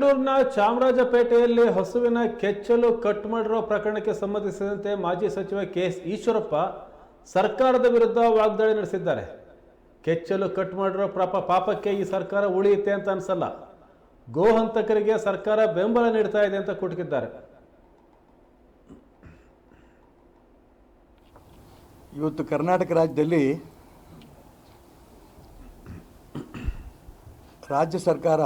ಬೆಂಗಳೂರಿನ ಚಾಮರಾಜಪೇಟೆಯಲ್ಲಿ ಹಸುವಿನ ಕೆಚ್ಚಲು ಕಟ್ ಮಾಡಿರೋ ಪ್ರಕರಣಕ್ಕೆ ಸಂಬಂಧಿಸಿದಂತೆ ಮಾಜಿ ಸಚಿವ ಕೆ ಎಸ್ ಈಶ್ವರಪ್ಪ ಸರ್ಕಾರದ ವಿರುದ್ಧ ವಾಗ್ದಾಳಿ ನಡೆಸಿದ್ದಾರೆ. ಕೆಚ್ಚಲು ಕಟ್ ಮಾಡಿರೋ ಪಾಪ, ಪಾಪಕ್ಕೆ ಈ ಸರ್ಕಾರ ಉಳಿಯುತ್ತೆ ಅಂತ ಅನ್ಸಲ್ಲ. ಗೋಹಂತಕರಿಗೆ ಸರ್ಕಾರ ಬೆಂಬಲ ನೀಡ್ತಾ ಇದೆ ಅಂತ ಕುಟುಕಿದ್ದಾರೆ. ಇವತ್ತು ಕರ್ನಾಟಕ ರಾಜ್ಯದಲ್ಲಿ ರಾಜ್ಯ ಸರ್ಕಾರ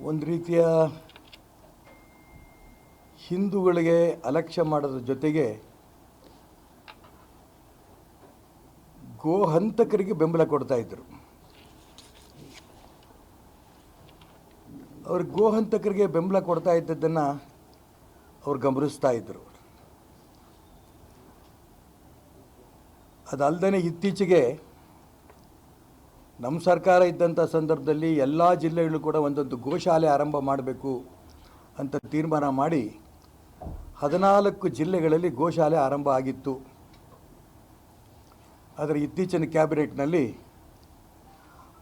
ಒಂದು ರೀತಿಯ ಹಿಂದೂಗಳಿಗೆ ಅಲಕ್ಷ್ಯ ಮಾಡೋದ್ರ ಜೊತೆಗೆ ಗೋಹಂತಕರಿಗೆ ಬೆಂಬಲ ಕೊಡ್ತಾ ಇದ್ದರು ಅವ್ರು ಗೋಹಂತಕರಿಗೆ ಬೆಂಬಲ ಕೊಡ್ತಾ ಇದ್ದದ್ದನ್ನು ಅವ್ರು ಗಮನಿಸ್ತಾ ಇದ್ದರು ಅದಲ್ಲದೇ ಇತ್ತೀಚೆಗೆ ನಮ್ಮ ಸರ್ಕಾರ ಇದ್ದಂಥ ಸಂದರ್ಭದಲ್ಲಿ ಎಲ್ಲ ಜಿಲ್ಲೆಗಳು ಕೂಡ ಒಂದೊಂದು ಗೋಶಾಲೆ ಆರಂಭ ಮಾಡಬೇಕು ಅಂತ ತೀರ್ಮಾನ ಮಾಡಿ ಹದಿನಾಲ್ಕು ಜಿಲ್ಲೆಗಳಲ್ಲಿ ಗೋಶಾಲೆ ಆರಂಭ ಆಗಿತ್ತು. ಆದರೆ ಇತ್ತೀಚಿನ ಕ್ಯಾಬಿನೆಟ್ನಲ್ಲಿ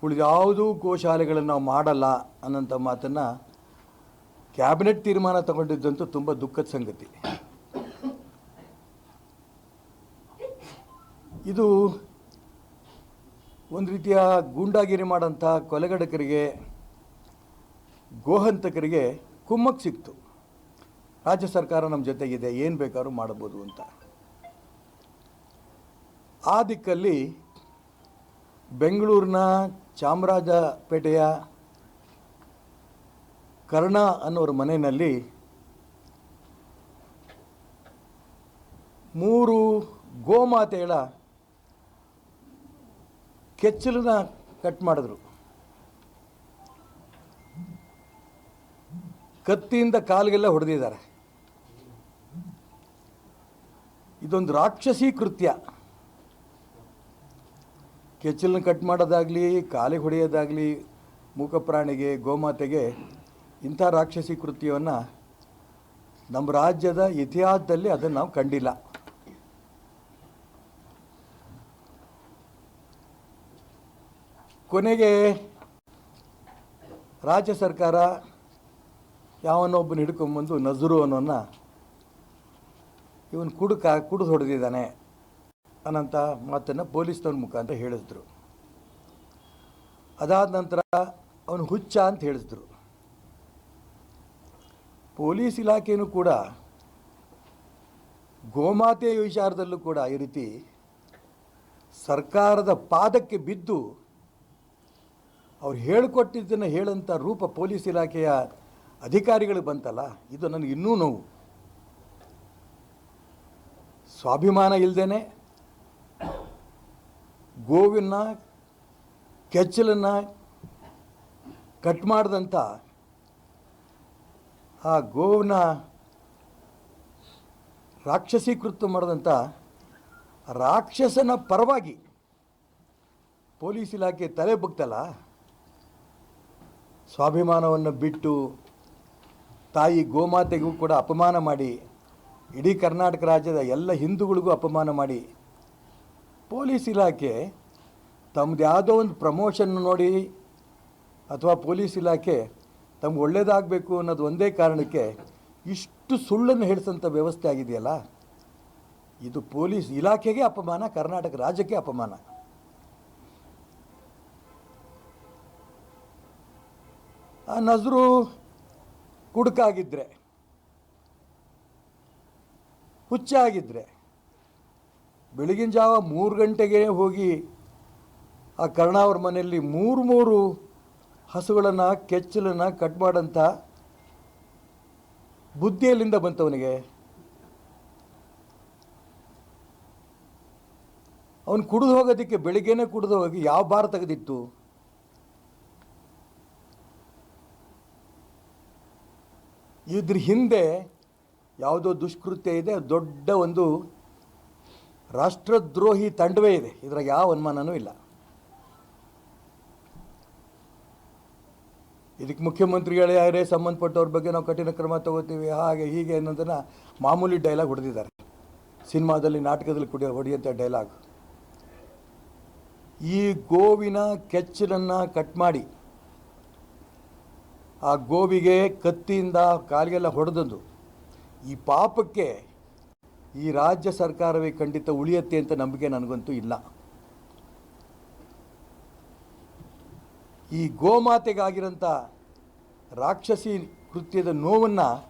ಉಳಿದ್ಯಾವುದೂ ಗೋಶಾಲೆಗಳನ್ನು ನಾವು ಮಾಡಲ್ಲ ಅನ್ನೋಂಥ ಮಾತನ್ನು ಕ್ಯಾಬಿನೆಟ್ ತೀರ್ಮಾನ ತಗೊಂಡಿದ್ದಂತೂ ತುಂಬ ದುಃಖದ ಸಂಗತಿ. ಇದು ಒಂದು ರೀತಿಯ ಗೂಂಡಾಗಿರಿ ಮಾಡೋಂಥ ಕೊಲೆಗಡಕರಿಗೆ, ಗೋಹಂತಕರಿಗೆ ಕುಮ್ಮಕ್ಕೆ ಸಿಕ್ತು. ರಾಜ್ಯ ಸರ್ಕಾರ ನಮ್ಮ ಜೊತೆಗಿದೆ, ಏನು ಬೇಕಾದ್ರೂ ಮಾಡ್ಬೋದು ಅಂತ. ಆ ದಿಕ್ಕಲ್ಲಿ ಬೆಂಗಳೂರಿನ ಚಾಮರಾಜಪೇಟೆಯ ಕರ್ಣ ಅನ್ನೋರ ಮನೆಯಲ್ಲಿ ಮೂರು ಗೋಮಾತೆಗಳ ಕೆಚ್ಚಲನ್ನ ಕಟ್ ಮಾಡಿದ್ರು. ಕತ್ತಿಯಿಂದ ಕಾಲಿಗೆಲ್ಲ ಹೊಡೆದಿದ್ದಾರೆ. ಇದೊಂದು ರಾಕ್ಷಸಿ ಕೃತ್ಯ. ಕೆಚ್ಚಲನ್ನ ಕಟ್ ಮಾಡೋದಾಗಲಿ, ಕಾಲಿಗೆ ಹೊಡೆಯೋದಾಗಲಿ, ಮೂಕ ಪ್ರಾಣಿಗೆ, ಗೋಮಾತೆಗೆ ಇಂಥ ರಾಕ್ಷಸಿ ಕೃತ್ಯವನ್ನು ನಮ್ಮ ರಾಜ್ಯದ ಇತಿಹಾಸದಲ್ಲಿ ಅದನ್ನು ನಾವು ಕಂಡಿಲ್ಲ. ಕೊನೆಗೆ ರಾಜ್ಯ ಸರ್ಕಾರ ಯಾವನೊಬ್ಬನ ಹಿಡ್ಕೊಂಬಂದು ನಜರು ಅನ್ನೋನ್ನ ಇವನು ಕುಡುಕ, ಕುಡಿದು ಹೊಡೆದಿದ್ದಾನೆ ಅನ್ನೋಂಥ ಮಾತನ್ನು ಪೊಲೀಸ್ನವ್ರ ಮುಖಾಂತರ ಹೇಳಿದ್ರು. ಅದಾದ ನಂತರ ಅವನು ಹುಚ್ಚ ಅಂತ ಹೇಳಿದ್ರು. ಪೊಲೀಸ್ ಇಲಾಖೆಯೂ ಕೂಡ ಗೋಮಾತೆಯ ವಿಚಾರದಲ್ಲೂ ಕೂಡ ಈ ರೀತಿ ಸರ್ಕಾರದ ಪಾದಕ್ಕೆ ಬಿದ್ದು ಅವ್ರು ಹೇಳಿಕೊಟ್ಟಿದ್ದನ್ನು ಹೇಳಂಥ ರೂಪ ಪೊಲೀಸ್ ಇಲಾಖೆಯ ಅಧಿಕಾರಿಗಳು ಬಂತಲ್ಲ, ಇದು ನನಗೆ ಇನ್ನೂ ನೋವು. ಸ್ವಾಭಿಮಾನ ಇಲ್ಲದೇನೆ ಗೋವಿನ ಕೆಚ್ಚಲನ್ನು ಕಟ್ ಮಾಡಿದಂಥ ಆ ಗೋವಿನ ರಾಕ್ಷಸೀಕೃತ ಮಾಡಿದಂಥ ರಾಕ್ಷಸನ ಪರವಾಗಿ ಪೊಲೀಸ್ ಇಲಾಖೆ ತಲೆ ಬಗ್ತಲ್ಲ ಸ್ವಾಭಿಮಾನವನ್ನು ಬಿಟ್ಟು ತಾಯಿ ಗೋಮಾತೆಗೂ ಕೂಡ ಅಪಮಾನ ಮಾಡಿ, ಇಡೀ ಕರ್ನಾಟಕ ರಾಜ್ಯದ ಎಲ್ಲ ಹಿಂದೂಗಳಿಗೂ ಅಪಮಾನ ಮಾಡಿ, ಪೊಲೀಸ್ ಇಲಾಖೆ ತಮ್ಮದು ಯಾವುದೋ ಒಂದು ಪ್ರಮೋಷನ್ ನೋಡಿ ಅಥವಾ ಪೊಲೀಸ್ ಇಲಾಖೆ ತಮ್ಗೆ ಒಳ್ಳೇದಾಗಬೇಕು ಅನ್ನೋದು ಒಂದೇ ಕಾರಣಕ್ಕೆ ಇಷ್ಟು ಸುಳ್ಳನ್ನು ಹೇಳಿಸೋಂಥ ವ್ಯವಸ್ಥೆ ಆಗಿದೆಯಲ್ಲ? ಇದು ಪೊಲೀಸ್ ಇಲಾಖೆಗೆ ಅಪಮಾನ, ಕರ್ನಾಟಕ ರಾಜ್ಯಕ್ಕೆ ಅಪಮಾನ. ನಜರು ಕುಡುಕಾಗಿದ್ದರೆ ಹುಚ್ಚಾಗಿದ್ದರೆ ಬೆಳಗಿನ ಜಾವ ಮೂರು ಗಂಟೆಗೆ ಹೋಗಿ ಆ ಕರ್ಣ ಅವ್ರ ಮನೆಯಲ್ಲಿ ಮೂರು ಮೂರು ಹಸುಗಳನ್ನು, ಕೆಚ್ಚಲನ್ನು ಕಟ್ ಮಾಡೋಂಥ ಬುದ್ಧಿಯಲ್ಲಿಂದ ಬಂತವನಿಗೆ. ಅವನು ಕುಡಿದು ಹೋಗೋದಕ್ಕೆ, ಬೆಳಿಗ್ಗೆನೇ ಕುಡಿದು ಹೋಗಿ ಯಾವ ಬಾರ ತೆಗೆದಿತ್ತು? ಇದ್ರ ಹಿಂದೆ ಯಾವುದೋ ದುಷ್ಕೃತ್ಯ ಇದೆ, ದೊಡ್ಡ ಒಂದು ರಾಷ್ಟ್ರದ್ರೋಹಿ ತಂಡವೇ ಇದೆ. ಇದರ ಯಾವ ಅನುಮಾನನೂ ಇಲ್ಲ. ಇದಕ್ಕೆ ಮುಖ್ಯಮಂತ್ರಿಗಳೇ ಯಾರೇ ಸಂಬಂಧಪಟ್ಟವ್ರ ಬಗ್ಗೆ ನಾವು ಕಠಿಣ ಕ್ರಮ ತಗೋತೀವಿ, ಹಾಗೆ ಹೀಗೆ ಅನ್ನೋದನ್ನು ಮಾಮೂಲಿ ಡೈಲಾಗ್ ಹೊಡೆದಿದ್ದಾರೆ. ಸಿನಿಮಾದಲ್ಲಿ, ನಾಟಕದಲ್ಲಿ ಕುಡಿಯೋ ಹೊಡೆಯುವಂಥ ಡೈಲಾಗ್ ಈ ಗೋವಿನ ಕೆಚ್ಚಲನ್ನು ಕಟ್ ಮಾಡಿ ಆ ಗೋವಿಗೆ ಕತ್ತಿಯಿಂದ ಕಾಲಿಗೆಲ್ಲ ಹೊಡೆದದ್ದು ಈ ಪಾಪಕ್ಕೆ ಈ ರಾಜ್ಯ ಸರ್ಕಾರವೇ ಖಂಡಿತ ಉಳಿಯತ್ತೆ ಅಂತ ನಂಬಿಕೆ ನನಗಂತೂ ಇಲ್ಲ. ಈ ಗೋಮಾತೆಗಾಗಿರೋಂಥ ರಾಕ್ಷಸಿ ಕೃತ್ಯದ ನೋವನ್ನು